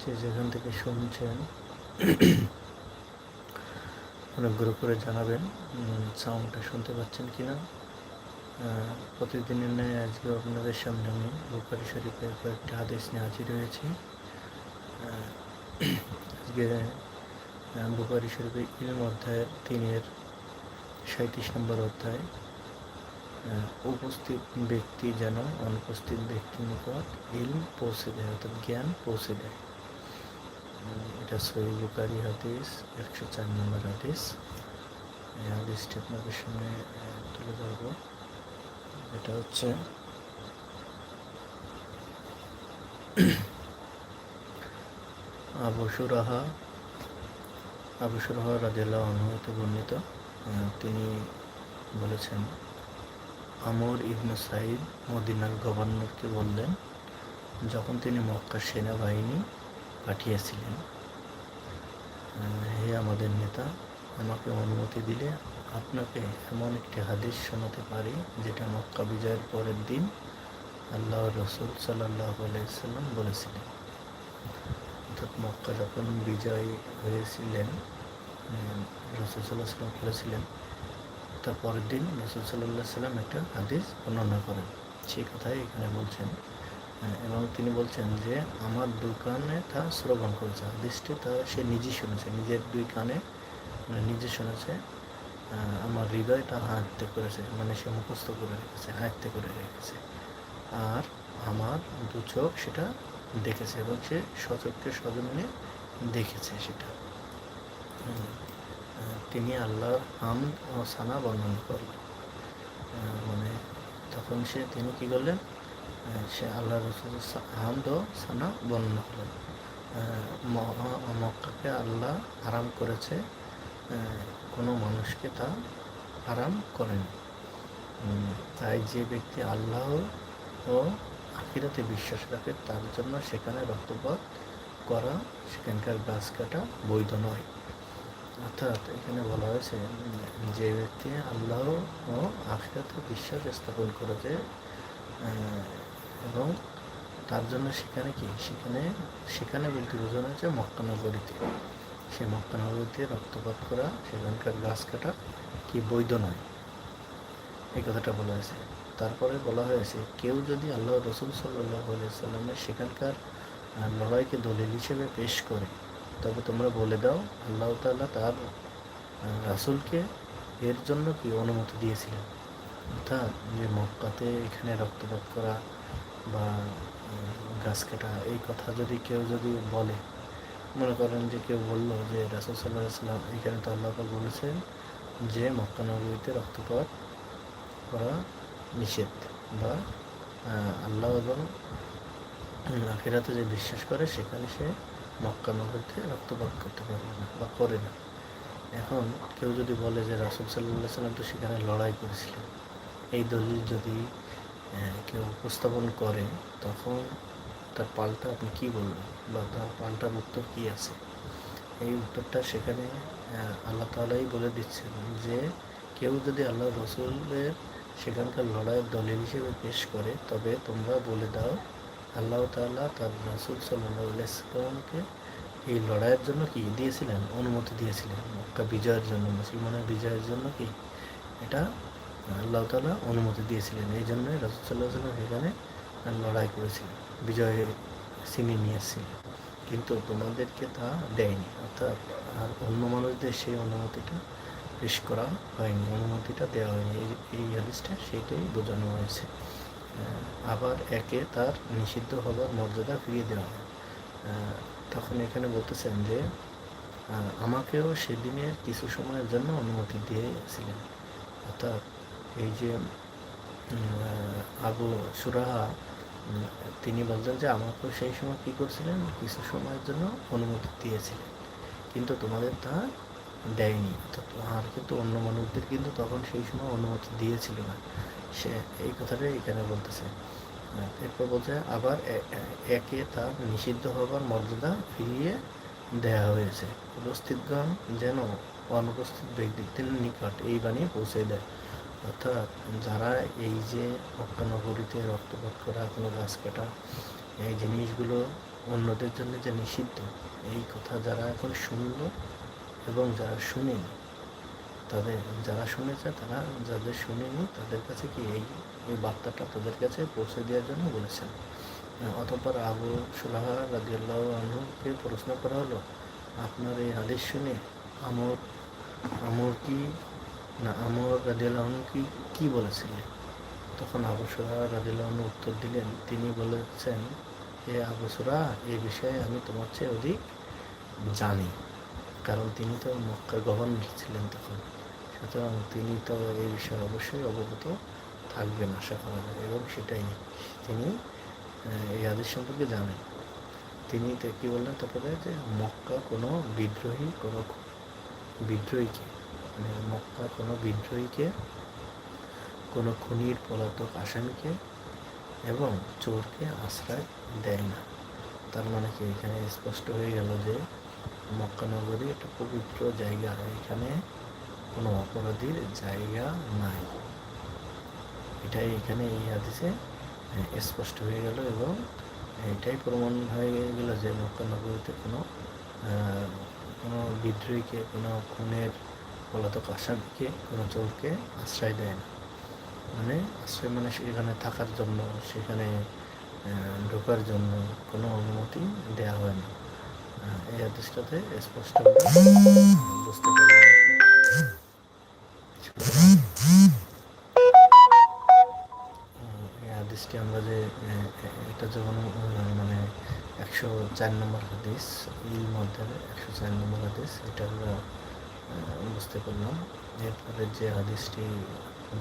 যে যেখান থেকে শুনছেন, অনুগ্রহ করে জানাবেন সাউন্ডটা শুনতে পাচ্ছেন কি না প্রতিদিনের ন্যায় আজকে আপনাদের সামনে আমি বুখারি শরীফের কয়েকটি হাদিস নিয়ে হাজির হয়েছি। আজকে বুখারি শরীফের ইলম অধ্যায়ের তিনের সাঁত্রিশ নম্বর অধ্যায় উপস্থিত ব্যক্তি যেন অনুপস্থিত ব্যক্তির নিকট ইলম পৌঁছে দেয়, অর্থাৎ জ্ঞান পৌঁছে দেয়। এটা সহি বুকারি হাদিস, একশো চার নম্বর হাদিস। এই হাদিসটি আপনাদের সামনে তুলে ধরবো। এটা হচ্ছে আবু সুরাহা। আবু সুরাহা বর্ণিত। তিনি বলেছেন, আমর ইবনু সাইদ মদিনার গভর্নরকে বললেন, যখন তিনি মক্কার সেনাবাহিনী পাঠিয়েছিলেন হে আমাদের নেতা, আমাকে অনুমতি দিলে আপনাকে এমন একটি হাদিস শোনাতে পারি, যেটা মক্কা বিজয়ের পরের দিন আল্লাহ রসুল সাল্লাহ আলাইসাল্লাম বলেছিলেন। অর্থাৎ মক্কা যখন বিজয় হয়েছিলেন রসুল সাল্লাহ সাল্লাম বলেছিলেন তার পরের দিন রসুল সাল্লাহ সাল্লাম একটা হাদিস বর্ণনা করেন। সেই কথাই এখানে বলছেন। এবং তিনি বলছেন যে, আমার দুই কানে তা শ্রবণ করেছে হাদিসটি তা সে নিজেই শুনেছে, নিজের দুই কানে মানে নিজে শুনেছে আমার হৃদয় তা আয়ত্তে করেছে মানে সে মুখস্থ করে রেখেছে আয়ত্তে করে রেখেছে, আর আমার দু চোখ সেটা দেখেছে, এবং সে সচক্ষে সজনে দেখেছে সেটা। তিনি আল্লাহর হাম ও সানা বর্ণনা করলেন। মানে তখন সে তিনি কী করলেন? সে আল্লাহ রসুল হামদ সানা বর্ণনা ম- মক্কাকে আল্লাহ আরাম করেছে কোনো মানুষকে তা আরাম করেন। তাই যে ব্যক্তি আল্লাহ ও আখিরাতে বিশ্বাস রাখে, তার জন্য সেখানে রক্তপাত করা, সেখানকার গাছ কাটা বৈধ নয়। অর্থাৎ এখানে বলা হয়েছে, যে ব্যক্তি আল্লাহ ও আখিরাতে বিশ্বাস স্থাপন করেছে এবং তার জন্য সেখানে কি? সেখানে সেখানে বলতে বোঝানো হয়েছে মক্কানগরীতে। সে মক্কানগরীতে রক্তপাত করা, সেখানকার গাছ কাটা কি বৈধ নয়। এই কথাটা বলা হয়েছে। তারপরে বলা হয়েছে, কেউ যদি আল্লাহ রসুল সাল্লাহ সাল্লামের সেখানকার লড়াইকে দলিল হিসেবে পেশ করে, তবে তোমরা বলে দাও, আল্লাহ তাআলা তার রাসূলকে এর জন্য কি অনুমতি দিয়েছিলেন? অর্থাৎ যে মক্কাতে এখানে রক্তপাত করা বা গাছ কাটা, এই কথা যদি কেউ যদি বলে, মনে করেন যে কেউ বলল যে রাসুল সাল্লাহ সাল্লাম এখানে তো আল্লাহ বলেছেন যে মক্কা নগরীতে রক্তপাত করা নিষেধ বা আল্লাহ এবং আখেরাতে যে বিশ্বাস করে সেখানে সে মক্কা নগরীতে রক্তপাত করতে পারবে না বা করে না। এখন কেউ যদি বলে যে রাসুল সাল্লাহ সাল্লাম তো সেখানে লড়াই করেছিলেন, এই দলিল যদি কেউ উপস্থাপন করে, তখন তার পাল্টা আপনি কী বলবেন বা তার পাল্টার উত্তর কী আছে? এই উত্তরটা সেখানে আল্লাহ তালাই বলে দিচ্ছেন যে, কেউ যদি আল্লাহ রসুলের সেখানকার লড়াইয়ের দলিল হিসেবে পেশ করে, তবে তোমরা বলে দাও, আল্লাহ তাআলা তার রসুল সাল্লামকে এই লড়াইয়ের জন্য কি দিয়েছিলেন? অনুমতি দিয়েছিলেন? মক্কা বিজয়ের জন্য, মুসলমানের বিজয়ের জন্য কি? এটা আল্লাহ তাআলা অনুমতি দিয়েছিলেন। এই জন্যই রসুল সাল্লাহ সাল্লাম এখানে লড়াই করেছিলেন, বিজয়ের ছিনিয়ে নিয়ে কিন্তু তোমাদেরকে তা দেয়নি, অর্থাৎ আর অন্য মানুষদের সেই অনুমতিটা পেশ করা হয়নি, অনুমতিটা দেওয়া হয়নি। এই হাদিসটা সেইটাই বোঝানো হয়েছে। আবার একে তার নিষিদ্ধ হবার মর্যাদা ফিরিয়ে দেওয়া হয়। তখন এখানে বলতেছেন যে আমাকেও সেদিনের কিছু সময়ের জন্য অনুমতি দিয়েছিলেন। অর্থাৎ এই যে আবু সুরাহা তিনি বলতেন যে আমাকেও সেই সময় কী করছিলেন? কিছু সময়ের জন্য অনুমতি দিয়েছিলেন। কিন্তু তোমাদের তা দেয়নি। অর্থাৎ আর কিন্তু অন্য মানুষদের কিন্তু তখন সেই সময় অনুমতি দিয়েছিল না। সে এই কথাটাই এখানে বলতেছে। এরপর বলছে, আবার একে তার নিষিদ্ধ হবার মর্যাদা ফিরিয়ে দেয়া হয়েছে। উপস্থিতগণ যেন অনুপস্থিত ব্যক্তিদের নিকট এই বাণী পৌঁছে দেয়। অর্থাৎ যারা এই যে মক্কা নগরীতে রক্তপাত করা, কোনো গাছ কাটা, এই জিনিসগুলো অন্যদের জন্য যে নিষিদ্ধ, এই কথা যারা এখন শুনলো এবং যারা শুনেনি, তাদের, যারা শুনেছে তারা যাদের শুনেনি তাদের কাছে কি এই এই বার্তাটা তাদের কাছে পৌঁছে দেওয়ার জন্য বলেছেন? অতঃপর আবু সুলাহ রাজিয়াল্লাহ আনহুকে প্রশ্ন করা হলো, আপনার এই হাদিস শুনে আমর আমর কি না, আমর রাজিয়াল্লাহ আনহু কি, কী বলেছিলেন? তখন আবু সুরা রাজিয়াল্লাহ উত্তর দিলেন, তিনি বলেছেন, এ আবু সুরা এই বিষয়ে আমি তোমার চেয়ে অধিক জানি। কারণ তিনি তো মক্কার গভর্নর ছিলেন তখন। সুতরাং তিনি তো এই বিষয়ে অবশ্যই অবগত থাকবেন, আশা করা যায়, এবং সেটাই তিনি এই আদেশ সম্পর্কে জানেন। তিনি কি বললেন, তারপরে যে মক্কা কোনো বিদ্রোহী, কোনো বিদ্রোহীকে মানে মক্কা কোনো বিদ্রোহীকে কোনো খুনির পলাতক আসামিকে এবং চোরকে আশ্রয় দেয় না। তার মানে কি? এখানে স্পষ্ট হয়ে গেল যে মক্কানগরী একটা পবিত্র জায়গা এখানে কোনো অপরাধীর জায়গা নাই। এটাই এখানে এই আহ, স্পষ্ট হয়ে গেল এবং এটাই প্রমাণ হয়ে গেল যে মক্কানগরীতে কোনো কোনো বিদ্রোহীকে কোনো খুনের পলাতক আসামিকে চোরকে আশ্রয় দেয় না মানে আশ্রয় মানে সেখানে থাকার জন্য, সেখানে ঢোকার জন্য কোনো অনুমতি দেওয়া হয় না। এই আদেশটাতে স্পষ্ট বুঝতে পারি এই হাদিসটি আমরা যে এটা যখন মানে একশো চার নম্বর হাদিস, এই মধ্যে একশো চার নম্বর হাদিস, এটা আমরা বুঝতে পারলাম এরপরে যে হাদিসটি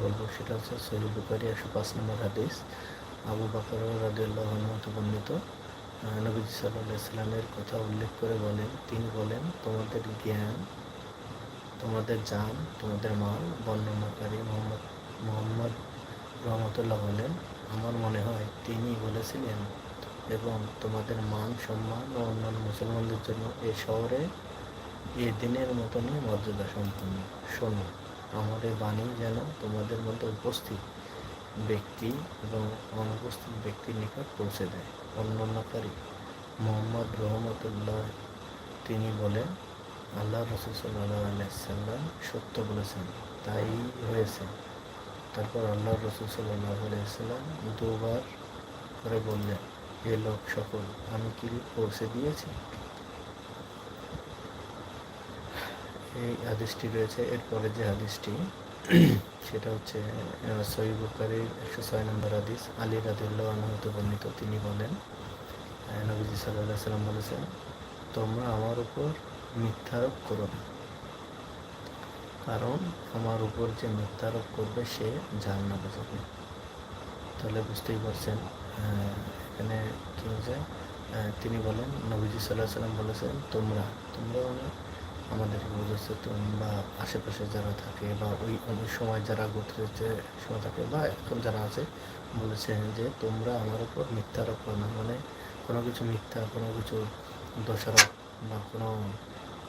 বলব সেটা হচ্ছে সৈল বুকারি একশো পাঁচ নম্বর হাদিস। আবু বাকর রাদিয়াল্লাহু আনহু হতে বর্ণিত। সাল্লাহ ইসলামের কথা উল্লেখ করে বলেন, তিনি বলেন, তোমাদের জ্ঞান, তোমাদের জান, তোমাদের মাল বর্ণনাকারী মোহাম্মদ মোহাম্মদ রহমতুল্লাহ বলেন, আমার মনে হয় তিনি বলেছিলেন এবং তোমাদের মান সম্মান ও অন্যান্য মুসলমানদের জন্য এ শহরে এ দিনের মতনই মর্যাদা সম্পন্ন। শোনো আমার বাণী যেন তোমাদের মধ্যে উপস্থিত ব্যক্তি এবং অনুপস্থিত ব্যক্তির নিকট পৌঁছে দেয়। বর্ণনাকারী মোহাম্মদ রহমতুল্লাহ তিনি বলেন, আল্লাহ রসুল সাল্লাহ আলাইসাল্লাম সত্য বলেছেন, তাই হয়েছে। তারপর আল্লাহ রসুল সাল্লাহ আলাইসাল্লাম দুবার করে বললেন এ লোক সকল, আমি কি পৌঁছে দিয়েছি? এই হাদিসটি রয়েছে এরপরে যে হাদিসটি, সেটা হচ্ছে সহি বুকারির একশো ছয় নম্বর হাদিস। আলী রাদিল্লাহ আনহত বর্ণিত, তিনি বলেন নবীজি সাল্লাহ সাল্লাম বলেছেন, তোমরা আমার উপর মিথ্যারোপ করো না। কারণ আমার উপর যে মিথ্যারোপ করবে, সে জাহান্নামে যাবে। তাহলে বুঝতেই পারছেন এখানে কি হয়েছে? তিনি বলেন, নবীজি সাল্লাহ সাল্লাম বলেছেন, তোমরা তোমরা মানে আমাদের বুঝেছে বা আশেপাশে যারা থাকে বা ওই ওই সময় যারা গোত্রের সময় থাকে বা এখন যারা আছে, বলেছেন যে তোমরা আমার উপর মিথ্যারোপ করো না। মানে কোনো কিছু মিথ্যা, কোনো কিছু দোষারোপ বা কোনো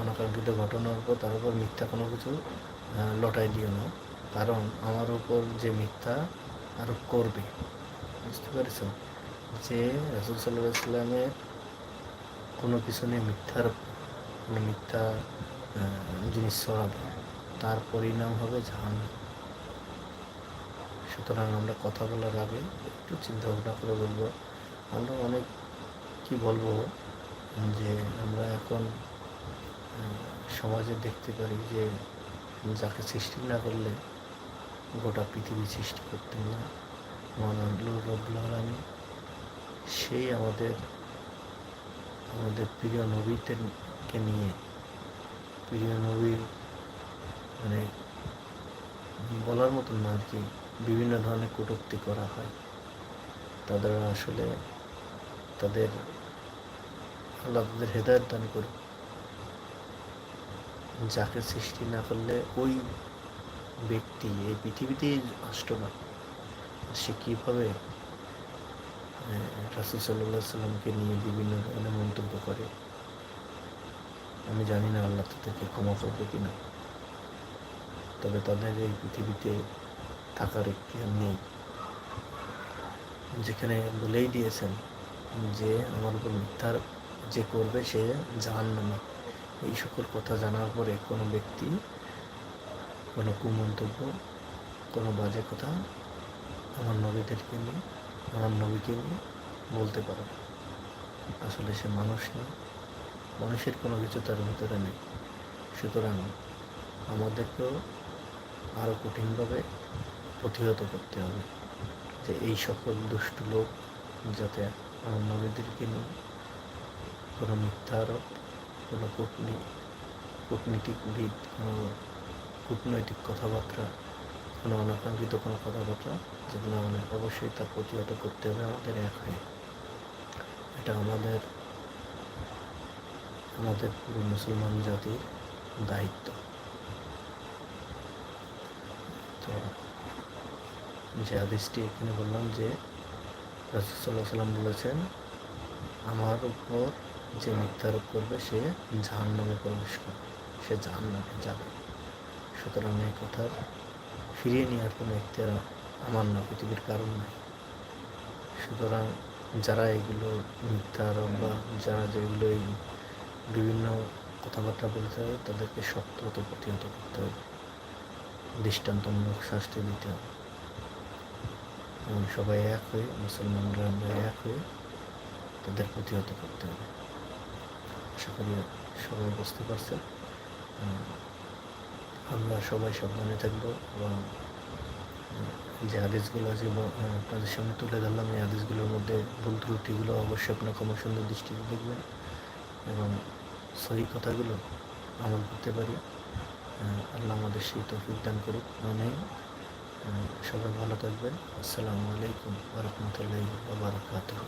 অনাকাঙ্ক্ষিত ঘটনার উপর তার উপর মিথ্যা কোনো কিছু লটাই দিও না। কারণ আমার উপর যে মিথ্যা আরোপ করবে, বুঝতে পেরেছ? যে রাসুল সাল্লাহ ইসলামের কোনো কিছু নিয়ে মিথ্যা আরোপ কোনো মিথ্যা জিনিস ছড়াবে তার পরিণাম হবে জাহান। সুতরাং আমরা কথা বলার আগে একটু চিন্তা ভাবনা করে বলব, আমরা অনেক কি বলব, যে আমরা এখন সমাজে দেখতে পারি যে যাকে সৃষ্টি না করলে গোটা পৃথিবী সৃষ্টি করতেন না। মহান রব্বুল আলমী সেই আমাদের আমাদের প্রিয় নবীদেরকে নিয়ে। প্রিয় নবীর মানে বলার মতন না আর কি, বিভিন্ন ধরনের কটূক্তি করা হয়। তাদের আসলে তাদের আল্লাহ তাদের হেদায়ত দান করুক। যাকে সৃষ্টি না করলে ওই ব্যক্তি, এই পৃথিবীতেই আসতো না। সে কীভাবে রাসুল সাল্লাহ সাল্লামকে নিয়ে বিভিন্ন ধরনের মন্তব্য করে? আমি জানি না আল্লাহ তাদেরকে ক্ষমা করবে কি না। তবে তাদের এই পৃথিবীতে থাকার একটি নেই। যেখানে বলেই দিয়েছেন যে, আমার উপর মিথ্যার যে করবে সে জাহান নামে এই সকল কথা জানার পরে কোনো ব্যক্তি, কোনো কুমন্তব্য, কোনো বাজে কথা আমার নবীদেরকে নিয়ে, আমার নবীকে নিয়ে বলতে পারে আসলে সে মানুষ না। মানুষের কোনো কিছু তার ভিতরে নেই। সুতরাং আমাদেরকেও আরও কঠিনভাবে প্রতিহত করতে হবে যে এই সকল দুষ্ট লোক যাতে আমার নবীদেরকে নিয়ে কোনো মিথ্যা আরোপ, কোনো কূটনী, কূটনীতিকবিদ, কোনো কূটনৈতিক কথাবার্তা, কোনো অনাকাঙ্ক্ষিত কোনো কথাবার্তা যেগুলো আমাদের অবশ্যই তা প্রতিহত করতে হবে আমাদের এক হয়ে। এটা আমাদের আমাদের পুরো মুসলমান জাতির দায়িত্ব। তো যে আদেশটি এখানে বললাম যে রাসুসাল্লাহ সাল্লাম বলেছেন, আমার উপর যে মিথ্যারোপ করবে, সে জাহান নামে প্রবেশ করবে। সে জাহান নামে যাবে। সুতরাং এই কথার ফিরিয়ে নেওয়ার কোনো ইখতিয়ার আমার না, পৃথিবীর কারণ নাই। সুতরাং যারা এগুলো মিথ্যা আরোপ বা যারা যেগুলো এই বিভিন্ন কথাবার্তা বলতে হবে তাদেরকে শক্তত প্রতিহত করতে হবে দৃষ্টান্তমূলক শাস্তি দিতে হবে এবং সবাই এক হয়ে মুসলমানরা আমরা এক হয়ে তাদের প্রতিহত করতে হবে। আশা করি সবাই বুঝতে পারছে আমরা সবাই সাবধানে থাকব এবং যে আদেশগুলো আহ, আপনাদের সামনে তুলে ধরলাম এই আদেশগুলোর মধ্যে ভুল ত্রুটিগুলো অবশ্যই আপনার ক্ষমা সুন্দর দৃষ্টিতে দেখবেন। এবং সহি কথাগুলো আমল করতে পারি। আল্লাহ আমাদের সেই তৌফিক দান করুক। অনেক সবাই ভালো থাকবেন। আসসালামু আলাইকুম ওরহমতুল্লাহ বারাকাতুহ।